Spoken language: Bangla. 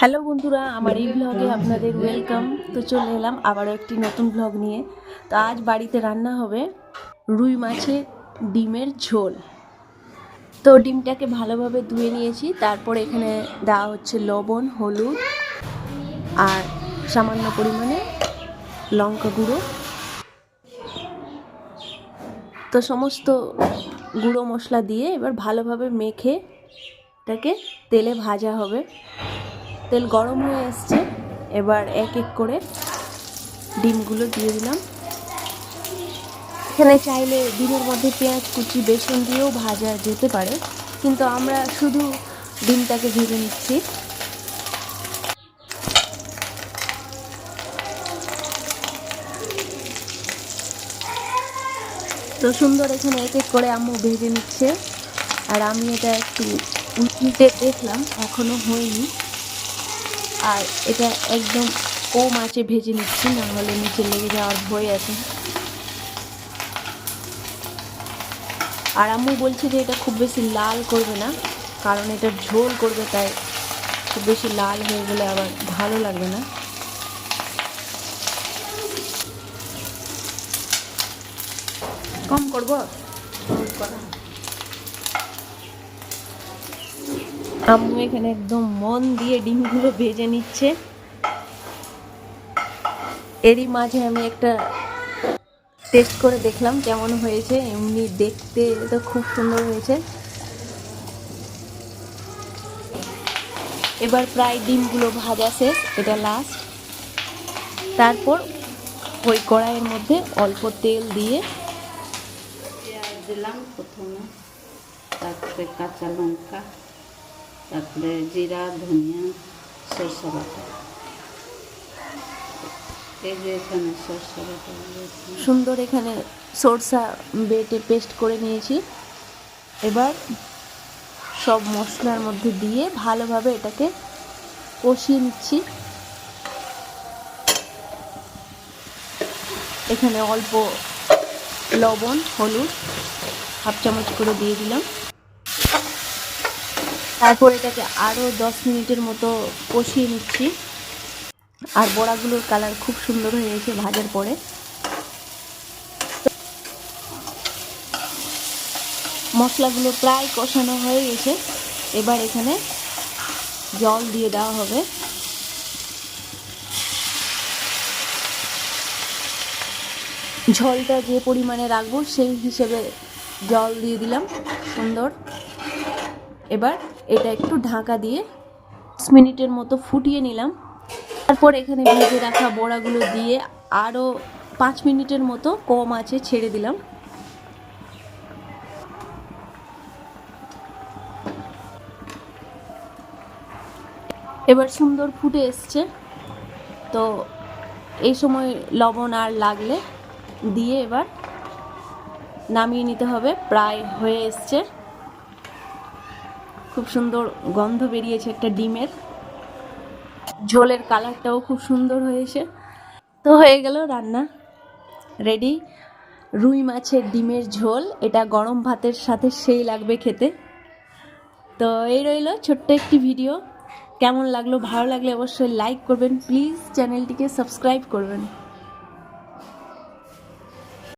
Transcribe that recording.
হ্যালো বন্ধুরা, আমার এই ব্লগে আপনাদের ওয়েলকাম তো চলে এলাম আবারও একটি নতুন ব্লগ নিয়ে। তো আজ বাড়িতে রান্না হবে রুই মাছের ডিমের ঝোল। তো ডিমটাকে ভালোভাবে ধুয়ে নিয়েছি, তারপর এখানে দেওয়া হচ্ছে লবণ, হলুদ, আর সামান্য পরিমাণে লঙ্কা গুঁড়ো। তো সমস্ত গুঁড়ো মশলা দিয়ে এবার ভালোভাবে মেখে এটাকে তেলে ভাজা হবে। তেল গরম হয়ে এসছে এবার এক এক করে ডিমগুলো দিয়ে দিলাম। এখানে চাইলে ডিমের মধ্যে পেঁয়াজ, কুচি, বেসন দিয়েও ভাজা যেতে পারে। কিন্তু আমরা শুধু ডিমটাকে ভেজে নিচ্ছি। তো সুন্দর এখানে এক এক করে আম্মু ভেজে নিচ্ছে। আর আমি এটা একটু দেখলাম, এখনও হয়নি। আর এটা একদম কম আঁচে ভেজে নিচ্ছি না হলে নিচে লেগে যাওয়ার ভয় আছে। আর আম্মু বলছে যে এটা খুব বেশি লাল করবে না, কারণ এটা ঝোল করবে, তাই খুব বেশি লাল হয়ে গেলে আবার ভালো লাগবে না। কম করব? আম্মু এখানে একদম মন দিয়ে ডিমগুলো ভেজে নিচ্ছে। এরই মাঝে আমি একটা টেস্ট করে দেখলাম কেমন হয়েছে। এমনি দেখতে তো খুব সুন্দর হয়েছে। এবার প্রায় ডিমগুলো ভাজা শেষ, এটা লাস্ট তারপর ওই কড়াইয়ের মধ্যে অল্প তেল দিয়ে পেঁয়াজ দিলাম প্রথমে, তারপরে কাঁচা লঙ্কা। তারপরে জিরা, ধনিয়া, সরষে বাটা। এই যে এখানে সরষে বাটা সুন্দর এখানে সরষা বেটে পেস্ট করে নিয়েছি। এবার সব মশলার মধ্যে দিয়ে ভালোভাবে এটাকে কষিয়ে নিচ্ছি। এখানে অল্প লবণ, হলুদ, হাফ চামচ করে দিয়ে দিলাম। তারপর এটাকে আরও দশ মিনিটের মতো কষিয়ে নিচ্ছি। আর বড়াগুলোর কালার খুব সুন্দর হয়েছে ভাজার পরে। মশলাগুলো প্রায় কষানো হয়ে গেছে। এবার এখানে জল দিয়ে দেওয়া হবে। ঝোলটা যে পরিমাণে রাখব সেই হিসেবে জল দিয়ে দিলাম, সুন্দর। এবার এটা একটু ঢাকা দিয়ে দশ মিনিটের মতো ফুটিয়ে নিলাম। তারপর এখানে ভেজে রাখা বড়াগুলো দিয়ে আরও পাঁচ মিনিটের মতো কম আছে ছেড়ে দিলাম। এবার সুন্দর ফুটে এসছে। তো এই সময় লবণ আর লাগলে দিয়ে এবার নামিয়ে নিতে হবে, প্রায় হয়ে এসছে। খুব সুন্দর গন্ধ বেরিয়েছে একটা ডিমের। ঝোলের কালারটাও খুব সুন্দর হয়েছে। তো হয়ে গেল রান্না। রেডি রুই মাছের ডিমের ঝোল। এটা গরম ভাতের সাথে সেই লাগবে খেতে। তো এই রইল ছোট্ট একটি ভিডিও। কেমন লাগল, ভালো লাগলে অবশ্যই লাইক করবেন। প্লিজ চ্যানেলটিকে সাবস্ক্রাইব করবেন।